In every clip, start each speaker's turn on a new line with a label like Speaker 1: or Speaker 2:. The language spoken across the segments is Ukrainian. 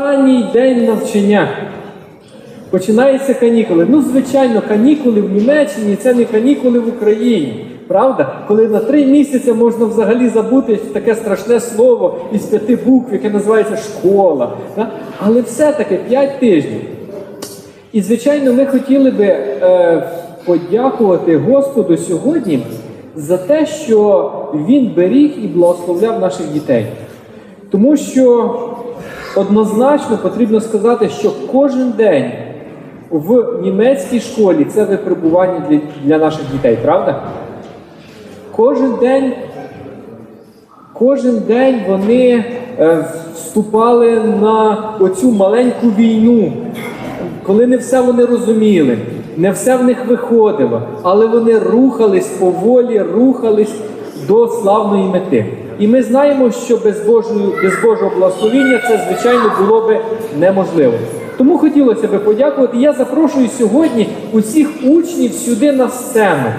Speaker 1: Останній день навчання. Починаються канікули. Ну, звичайно, канікули в Німеччині це не канікули в Україні. Правда? Коли на три місяці можна взагалі забути таке страшне слово із п'яти букв, яке називається школа. Да? Але все-таки п'ять тижнів. І, звичайно, ми хотіли би е, подякувати Господу сьогодні за те, що Він беріг і благословляв наших дітей. Тому що однозначно потрібно сказати, що кожен день в німецькій школі це випробування для, для наших дітей, правда? Кожен день, кожен день вони е, вступали на оцю маленьку війну, коли не все вони розуміли, не все в них виходило, але вони рухались поволі, рухались до славної мети. І ми знаємо, що без Божої, без Божого благословіння це, звичайно, було би неможливо. Тому хотілося би подякувати. Я запрошую сьогодні усіх учнів сюди на сцену.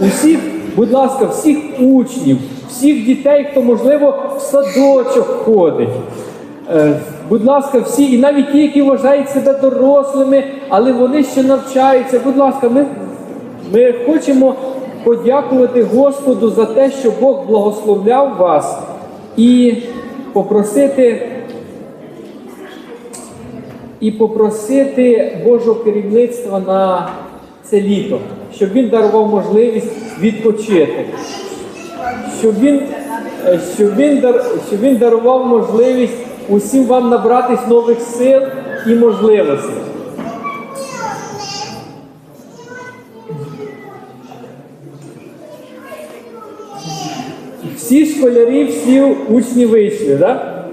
Speaker 1: Усіх, будь ласка, всіх учнів, всіх дітей, хто, можливо, в садочок ходить. Е, Будь ласка, всі, і навіть ті, які вважають себе дорослими, але вони ще навчаються. Будь ласка, ми, ми хочемо подякувати Господу за те, що Бог благословляв вас і попросити. І попросити Божого керівництва на це літо, щоб він дарував можливість відпочити, щоб він, е, щоб він, щоб він дарував можливість усім вам набратись нових сил і можливостей. Всі школярі, всі учні вийшли, да?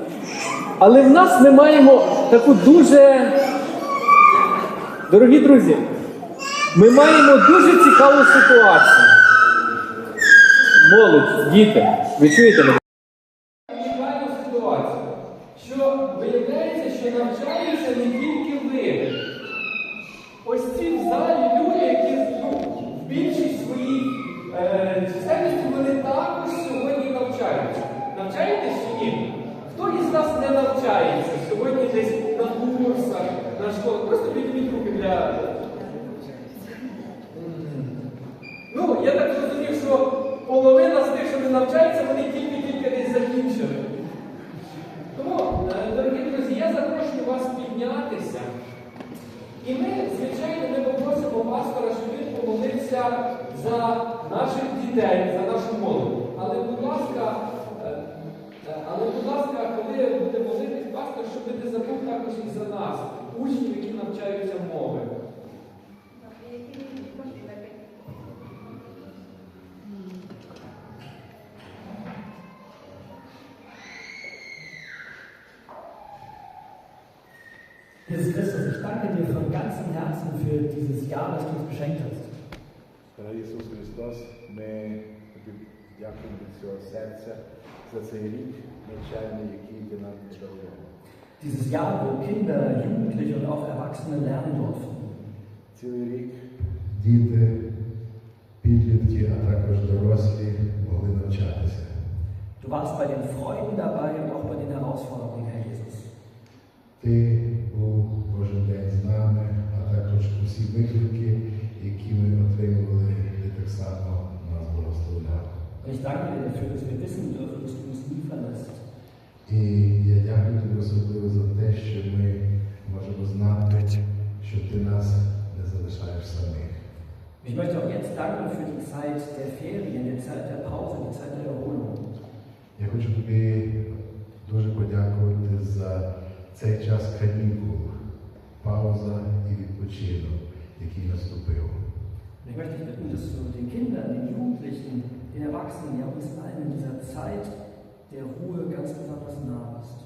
Speaker 1: але в нас ми маємо таку дуже, дорогі друзі, ми маємо дуже цікаву ситуацію. Молодь, діти, ви чуєте мене? Ситуацію, що виявляється, що навчаються не тільки ви. Ось ці в люди, які ну, в більшість своїй е, чисельності, вони також сьогодні навчаються. Навчаєтесь чи ні? Хто із нас не навчається сьогодні десь на курсах, на школах? Просто підніміть руки для. Ну, я так зрозумів, що половина з тих, що не навчаються, вони тільки-тільки десь закінчили. Тому, е, дорогі друзі, я запрошую вас піднятися. І ми, звичайно, ми попросимо пастора, щоб він помолився за наших дітей, за нашу молодь. Але, будь ласка, е, е, але, будь ласка, коли буде молитись пастор, щоб не забув також і за нас, учнів, які навчаються мови.
Speaker 2: Jesus Christus, ich danke dir von ganzem Herzen für dieses Jahr, das du uns geschenkt hast.
Speaker 3: Herr Ісус Христос, ми тобі дякуємо від цього серця за цей рік навчальний, який ти нам подарував.
Speaker 2: Dieses Jahr, wo Kinder, Jugendliche und auch Erwachsene lernen durften.
Speaker 3: Цілий рік
Speaker 4: Діти, підлітки, а також дорослі могли навчатися.
Speaker 2: Du warst bei den Freuden dabei und auch bei den Herausforderungen, Herr Jesus.
Speaker 4: Ти був кожен день з нами, а також усі виклики, які ми
Speaker 2: ich danke dir dafür, dass wir wissen dürfen, dass du uns nie verlässt.
Speaker 4: І я дякую тобі особливо за те, що ми можемо знати, що ти нас не залишаєш самих.
Speaker 2: Ich möchte auch jetzt danken für die Zeit der Ferien, die Zeit der Pause, die Zeit der Erholung.
Speaker 4: Я хочу тобі дуже подякувати за цей час канікул, пауза і відпочинок, який наступив.
Speaker 2: Ich möchte dich bitten, dass du den Kindern, den Jugendlichen, den Erwachsenen, ja uns allen in dieser Zeit der Ruhe ganz besonders nah bist.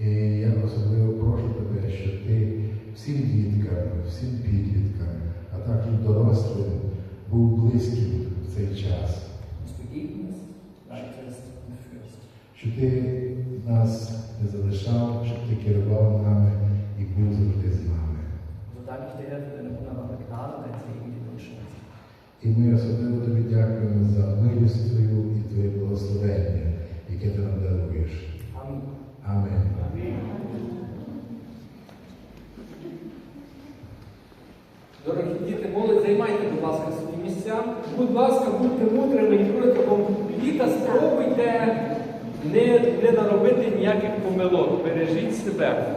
Speaker 4: І я особливо прошу тебе, що ти всім діткам, всім підліткам, а також дорослим був близьким в цей час,
Speaker 2: uns begegnest, leitest und führst.
Speaker 4: що ти нас не залишав, щоб ти керував нами і був завжди з нами.
Speaker 2: So danke ich dir, Herr, für deine wunderbare Gnade und dein Segen,
Speaker 4: І ми особливо тобі дякуємо за милість Твою і Твоє благословення, яке ти нам даруєш. Амінь.
Speaker 1: Дорогі діти, молодь, займайте, будь ласка, свої місця. Будь ласка, будьте мудрими і протягом літа спробуйте не, не наробити ніяких помилок. Бережіть себе.